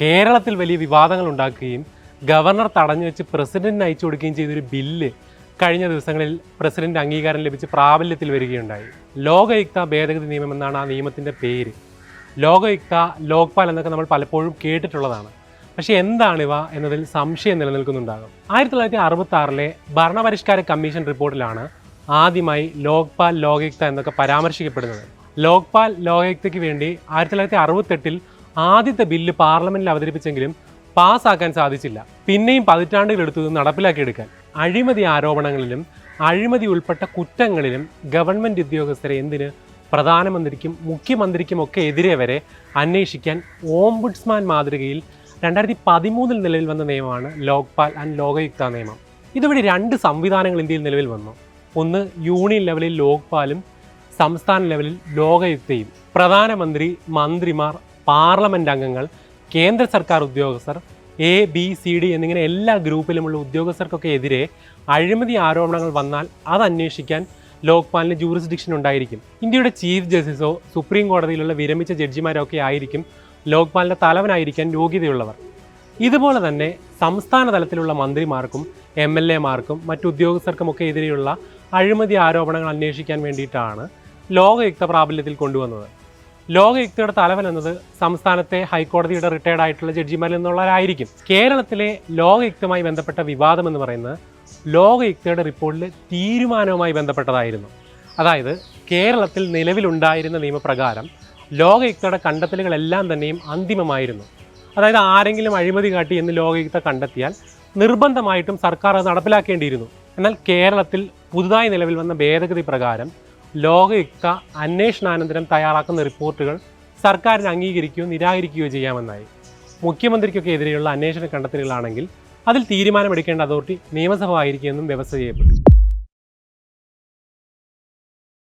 കേരളത്തിൽ വലിയ വിവാദങ്ങൾ ഉണ്ടാക്കുകയും ഗവർണർ തടഞ്ഞു വെച്ച് പ്രസിഡന്റിന് അയച്ചു കൊടുക്കുകയും ചെയ്തൊരു ബില്ല് കഴിഞ്ഞ ദിവസങ്ങളിൽ പ്രസിഡന്റ് അംഗീകാരം ലഭിച്ച് പ്രാബല്യത്തിൽ വരികയുണ്ടായി. ലോകയുക്ത ഭേദഗതി നിയമം എന്നാണ് ആ നിയമത്തിന്റെ പേര്. ലോകയുക്ത ലോക്പാൽ എന്നൊക്കെ നമ്മൾ പലപ്പോഴും കേട്ടിട്ടുള്ളതാണ്. പക്ഷേ എന്താണിവ എന്നതിൽ സംശയം നിലനിൽക്കുന്നുണ്ടാകും. ആയിരത്തി തൊള്ളായിരത്തി അറുപത്തി ആറിലെ ഭരണപരിഷ്കാര കമ്മീഷൻ റിപ്പോർട്ടിലാണ് ആദ്യമായി ലോക്പാൽ ലോകയുക്ത എന്നൊക്കെ പരാമർശിക്കപ്പെടുന്നത്. ലോക്പാൽ ലോകയുക്തയ്ക്ക് വേണ്ടി ആയിരത്തി തൊള്ളായിരത്തി അറുപത്തെട്ടിൽ ആദ്യത്തെ ബില്ല് പാർലമെന്റിൽ അവതരിപ്പിച്ചെങ്കിലും പാസ്സാക്കാൻ സാധിച്ചില്ല. പിന്നെയും പതിറ്റാണ്ടുകളെടുത്തു നടപ്പിലാക്കിയെടുക്കാൻ. അഴിമതി ആരോപണങ്ങളിലും അഴിമതി ഉൾപ്പെട്ട കുറ്റങ്ങളിലും ഗവൺമെന്റ് ഉദ്യോഗസ്ഥരെ എന്തിന് പ്രധാനമന്ത്രിക്കും മുഖ്യമന്ത്രിക്കും ഒക്കെ എതിരെ വരെ അന്വേഷിക്കാൻ ഓംബുഡ്സ്മാൻ മാതൃകയിൽ രണ്ടായിരത്തി പതിമൂന്നിൽ നിലവിൽ വന്ന നിയമമാണ് ലോക്പാൽ ആൻഡ് ലോകയുക്ത നിയമം. ഇതുവഴി രണ്ട് സംവിധാനങ്ങൾ ഇന്ത്യയിൽ നിലവിൽ വന്നു. ഒന്ന് യൂണിയൻ ലെവലിൽ ലോക്പാലും സംസ്ഥാന ലെവലിൽ ലോകയുക്തയും. പ്രധാനമന്ത്രി മന്ത്രിമാർ പാർലമെന്റ് അംഗങ്ങൾ കേന്ദ്ര സർക്കാർ ഉദ്യോഗസ്ഥർ എ ബി സി ഡി എന്നിങ്ങനെ എല്ലാ ഗ്രൂപ്പിലുമുള്ള ഉദ്യോഗസ്ഥർക്കൊക്കെ എതിരെ അഴിമതി ആരോപണങ്ങൾ വന്നാൽ അത് അന്വേഷിക്കാൻ ലോക്പാലിന് ജൂറിസ്ഡിക്ഷൻ ഉണ്ടായിരിക്കും. ഇന്ത്യയുടെ ചീഫ് ജസ്റ്റിസോ സുപ്രീം കോടതിയിലുള്ള വിരമിച്ച ജഡ്ജിമാരോ ഒക്കെ ആയിരിക്കും ലോക്പാലിന്റെ തലവനായിരിക്കാൻ യോഗ്യതയുള്ളവർ. ഇതുപോലെ തന്നെ സംസ്ഥാന തലത്തിലുള്ള മന്ത്രിമാർക്കും എം എൽ എമാർക്കും മറ്റു ഉദ്യോഗസ്ഥർക്കുമൊക്കെ എതിരെയുള്ള അഴിമതി ആരോപണങ്ങൾ അന്വേഷിക്കാൻ വേണ്ടിയിട്ടാണ് ലോകയുക്ത പ്രാബല്യത്തിൽ കൊണ്ടുവന്നത്. ലോകയുക്തയുടെ തലവൻ എന്നത് സംസ്ഥാനത്തെ ഹൈക്കോടതിയുടെ റിട്ടയർഡ് ആയിട്ടുള്ള ജഡ്ജിമാരിൽ നിന്നുള്ളവരായിരിക്കും. കേരളത്തിലെ ലോകയുക്തമായി ബന്ധപ്പെട്ട വിവാദം എന്ന് പറയുന്നത് ലോകയുക്തയുടെ റിപ്പോർട്ടിൽ തീരുമാനവുമായി ബന്ധപ്പെട്ടതായിരുന്നു. അതായത് കേരളത്തിൽ നിലവിലുണ്ടായിരുന്ന നിയമപ്രകാരം ലോകയുക്തയുടെ കണ്ടെത്തലുകളെല്ലാം തന്നെയും അന്തിമമായിരുന്നു. അതായത് ആരെങ്കിലും അഴിമതി കാട്ടി എന്ന് ലോകയുക്ത കണ്ടെത്തിയാൽ നിർബന്ധമായിട്ടും സർക്കാർ അത് നടപ്പിലാക്കേണ്ടിയിരുന്നു. എന്നാൽ കേരളത്തിൽ പുതുതായി നിലവിൽ വന്ന ഭേദഗതി പ്രകാരം ലോകയുക്ത അന്വേഷണാനന്തരം തയ്യാറാക്കുന്ന റിപ്പോർട്ടുകൾ സർക്കാരിന് അംഗീകരിക്കുകയോ നിരാകരിക്കുകയോ ചെയ്യാമെന്നായി. മുഖ്യമന്ത്രിക്കൊക്കെ എതിരെയുള്ള അന്വേഷണ കണ്ടെത്തലുകളാണെങ്കിൽ അതിൽ തീരുമാനമെടുക്കേണ്ട അതോറിറ്റി നിയമസഭ ആയിരിക്കുമെന്നും വ്യവസ്ഥ ചെയ്യപ്പെട്ടു.